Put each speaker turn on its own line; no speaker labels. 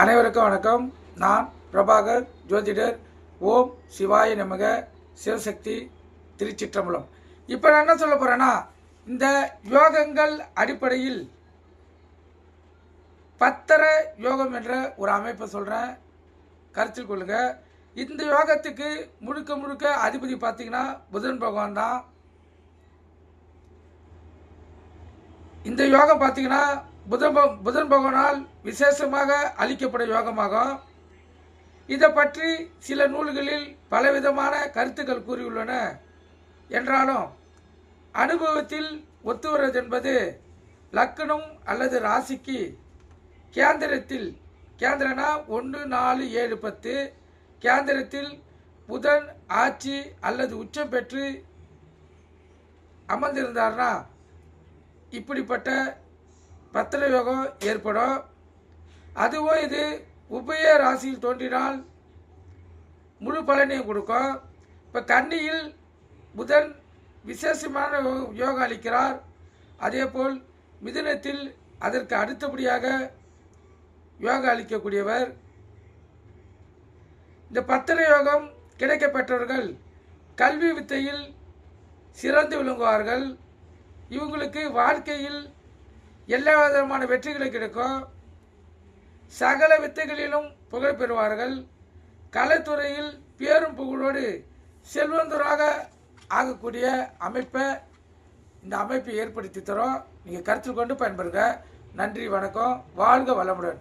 அனைவருக்கும் வணக்கம். நான் பிரபாகர் ஜோதிடர் ஓம் சிவாய நமக சிவசக்தி திருச்சிற்றம்பலம். இப்போ நான் என்ன சொல்ல போகிறேன்னா இந்த யோகங்கள் அடிப்படையில் பத்தர யோகம் என்ற ஒரு அமைப்பை சொல்கிறேன் கருத்தில் கொள்ளுங்க. இந்த யோகத்துக்கு முழுக்க முழுக்க அதிபதி பார்த்தீங்கன்னா புதன் பகவான் தான். இந்த யோகம் பார்த்தீங்கன்னா புதன் புதன் பகவானால் விசேஷமாக அளிக்கப்படும் யோகமாகும். இதை பற்றி சில நூல்களில் பலவிதமான கருத்துக்கள் கூறியுள்ளன. என்றாலும் அனுபவத்தில் ஒத்து வருவது என்பது லக்கணம் அல்லது ராசிக்கு கேந்திரத்தில் கேந்திரனா ஒன்று நாலு ஏழு பத்து கேந்திரத்தில் புதன் ஆட்சி அல்லது உச்சம் பெற்று அமர்ந்திருந்தார்னா இப்படிப்பட்ட பத்திர யோகம் ஏற்படும். அதுவும் இது உபய ராசியில் தோன்றினால் முழு பலனையும் கொடுக்கும். இப்போ கன்னியில் புதன் விசேஷமான யோ- யோகம் அளிக்கிறார். அதேபோல் மிதுனத்தில் அதற்கு அடுத்தபடியாக யோகம் அளிக்கக்கூடியவர். இந்த பத்திர யோகம் கிடைக்கப்பெற்றவர்கள் கல்வி வித்தையில் சிறந்து விளங்குவார்கள். இவங்களுக்கு வாழ்க்கையில் எல்லா விதமான வெற்றிகளும் கிடைக்கும். சகல வித்தைகளிலும் புகழ் பெறுவார்கள். கலைத்துறையில் பேரும் புகழோடு செல்வந்தராக ஆகக்கூடிய அமைப்பை இந்த அமைப்பை ஏற்படுத்தி தரோம். நீங்கள் கருத்தில் கொண்டு பயன்பெறுங்க. நன்றி வணக்கம். வாழ்க வளமுடன்.